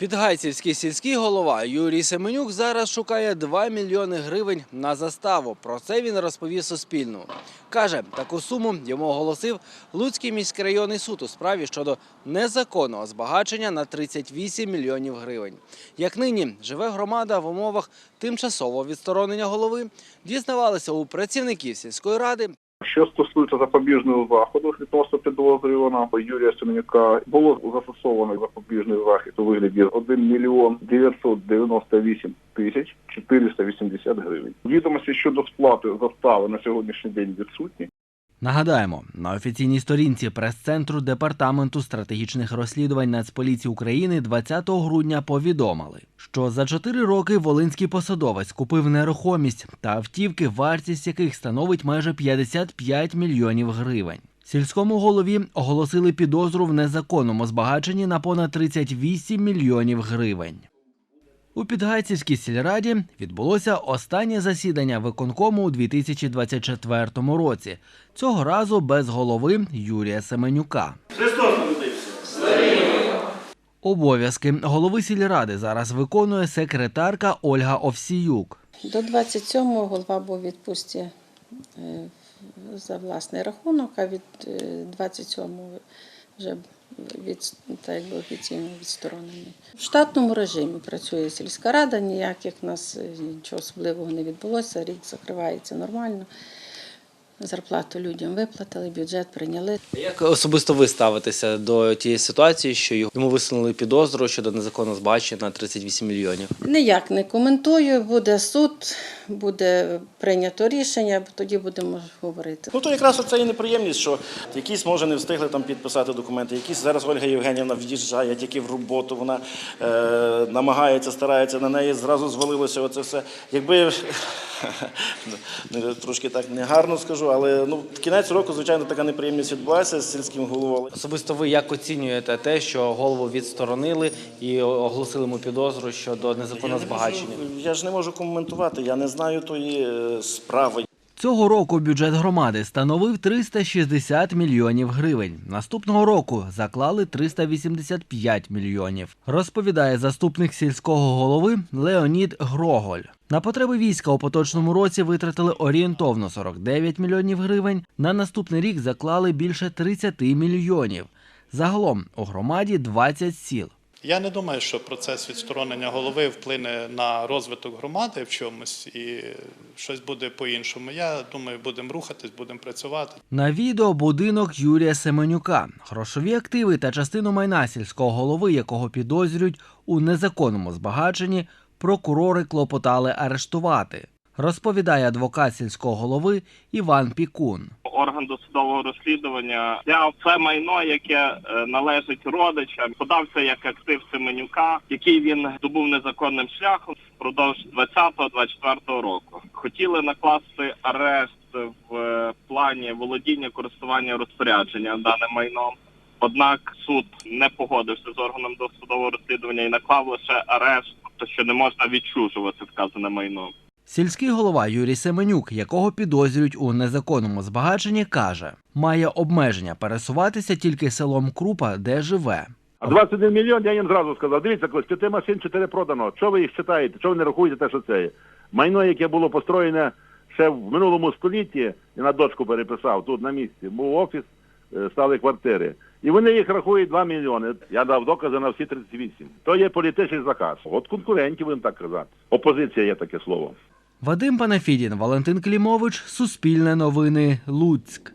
Підгайцівський сільський голова Юрій Семенюк зараз шукає 2 мільйони гривень на заставу. Про це він розповів Суспільну. Каже, таку суму йому оголосив Луцький міськрайонний суд у справі щодо незаконного збагачення на 38 мільйонів гривень. Як нині живе громада в умовах тимчасового відсторонення голови, дізнавалися у працівників сільської ради Що стосується запобіжного заходу відносно підозрюваного Юрія Семенюка, було застосовано запобіжний захід у вигляді 1 мільйон 998 тисяч 480 гривень. Відомості щодо сплати застави на сьогоднішній день відсутні. Нагадаємо, на офіційній сторінці прес-центру Департаменту стратегічних розслідувань Нацполіції України 20 грудня повідомили, що за 4 роки волинський посадовець купив нерухомість та автівки, вартість яких становить майже 55 мільйонів гривень. Сільському голові оголосили підозру в незаконному збагаченні на понад 38 мільйонів гривень. У Підгайцівській сільраді відбулося останнє засідання виконкому у 2024 році. Цього разу без голови Юрія Семенюка. Христос. Обов'язки голови сільради зараз виконує секретарка Ольга Овсіюк. До 27-го голова був у відпустці е, за власний рахунок, а від е, 27-го вже від, так якби офіційно відсторонений. В штатному режимі працює сільська рада, ніяких нас е, нічого особливого не відбулося. Рік закривається нормально. Зарплату людям виплатили, бюджет прийняли. Як особисто ви ставитеся до тієї ситуації, що йому висунули підозру щодо незаконного збагачення на 38 мільйонів? Ніяк не коментую, буде суд, буде прийнято рішення, тоді будемо говорити. Ну то якраз оце і неприємність, що якісь може не встигли там підписати документи, якісь зараз Ольга Євгенівна в'їжджає тільки в роботу, вона е, намагається, старається на неї зразу звалилося оце все. Якби не- трошки так негарно скажу, але ну кінець року, звичайно, така неприємність відбулася з сільським головою. Особисто ви як оцінюєте те, що голову відсторонили і оголосили йому підозру щодо незаконного збагачення? Я ж не можу коментувати, я не знаю тої е, справи. Цього року бюджет громади становив 360 мільйонів гривень. Наступного року заклали 385 мільйонів. Розповідає заступник сільського голови Леонід Гроголь. На потреби війська у поточному році витратили орієнтовно 49 мільйонів гривень. На наступний рік заклали більше 30 мільйонів. Загалом у громаді 20 сіл. Я не думаю, що процес відсторонення голови вплине на розвиток громади в чомусь і щось буде по-іншому. Я думаю, будемо рухатись, будемо працювати. На відео будинок Юрія Семенюка. Грошові активи та частину майна сільського голови, якого підозрюють у незаконному збагаченні, прокурори клопотали арештувати. Розповідає адвокат сільського голови Іван Пікун. орган досудового розслідування взяв це майно, яке е, належить родичам, подався як актив Семенюка, який він здобув незаконним шляхом впродовж 20-24 року. Хотіли накласти арешт в е, плані володіння, користування, розпорядження даним майном. Однак суд не погодився з органом досудового розслідування і наклав лише арешт, тобто що не можна відчужувати вказане майно. Сільський голова Юрій Семенюк, якого підозрюють у незаконному збагаченні, каже, має обмеження пересуватися тільки селом Крупа, де живе. А 21 мільйон я їм зразу сказав. Дивіться, колись п'яти машин, чотири продано. Що ви їх читаєте? Що ви не рахуєте те, що це є? Майно, яке було построєне ще в минулому столітті, я на дочку переписав тут на місці. Був офіс, е, стали квартири. І вони їх рахують 2 мільйони. Я дав докази на всі 38. То є політичний заказ. От конкурентів, будемо так казати. Опозиція є таке слово. Вадим Панафідін, Валентин Клімович, Суспільне новини, Луцьк.